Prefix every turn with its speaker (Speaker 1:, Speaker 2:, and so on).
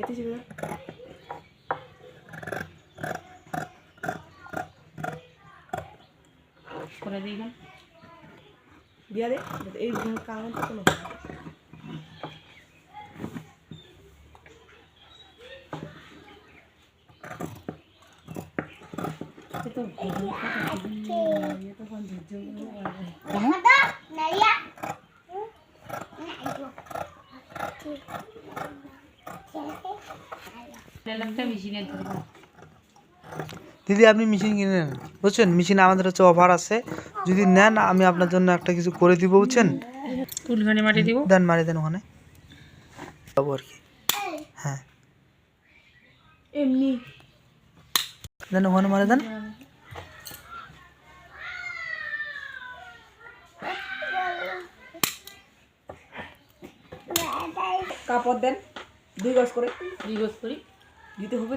Speaker 1: itu sih
Speaker 2: bilang kurang kan biar deh eh
Speaker 1: jangan kangen tuh loh itu Jangan dah, Naya. Hmm? naya.
Speaker 3: দিদি আপনি machine কিনে নেন বুঝছেন? Machine আমাদের হচ্ছে অফার আছে। যদি নেন আমি আপনার জন্য একটা কিছু করে দিব বুঝছেন?
Speaker 1: কুলখানি মাটি দিব।
Speaker 3: দেন মারি দেন ওখানে। যাব আর কি। হ্যাঁ।
Speaker 2: এমনি।
Speaker 3: দেন ওখানে মারি দেন।
Speaker 2: কাপড় দেন। দুই গজ করে
Speaker 1: দুই গজ করি
Speaker 2: দিতে হবে